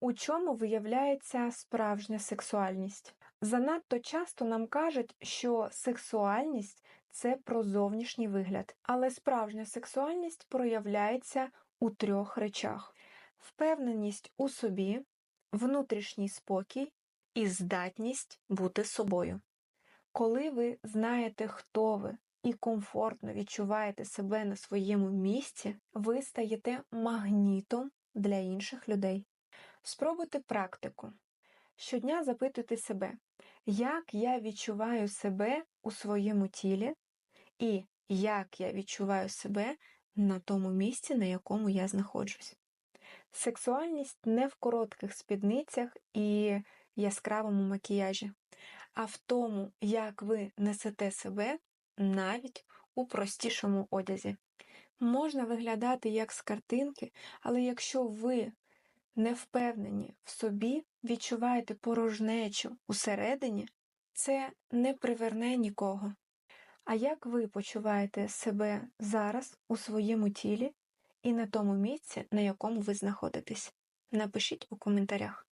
У чому виявляється справжня сексуальність? Занадто часто нам кажуть, що сексуальність це про зовнішній вигляд, але справжня сексуальність проявляється у трьох речах: впевненість у собі, внутрішній спокій і здатність бути собою. Коли ви знаєте, хто ви, і комфортно відчуваєте себе на своєму місці, ви стаєте магнітом для інших людей. Спробуйте практику. Щодня запитуйте себе, як я відчуваю себе у своєму тілі, і як я відчуваю себе на тому місці, на якому я знаходжусь. Сексуальність не в коротких спідницях і яскравому макіяжі, а в тому, як ви несете себе навіть у простішому одязі. Можна виглядати як з картинки, але якщо ви не впевнені в собі, відчуваєте порожнечу усередині, це не приверне нікого. А як ви почуваєте себе зараз у своєму тілі і на тому місці, на якому ви знаходитесь? Напишіть у коментарях.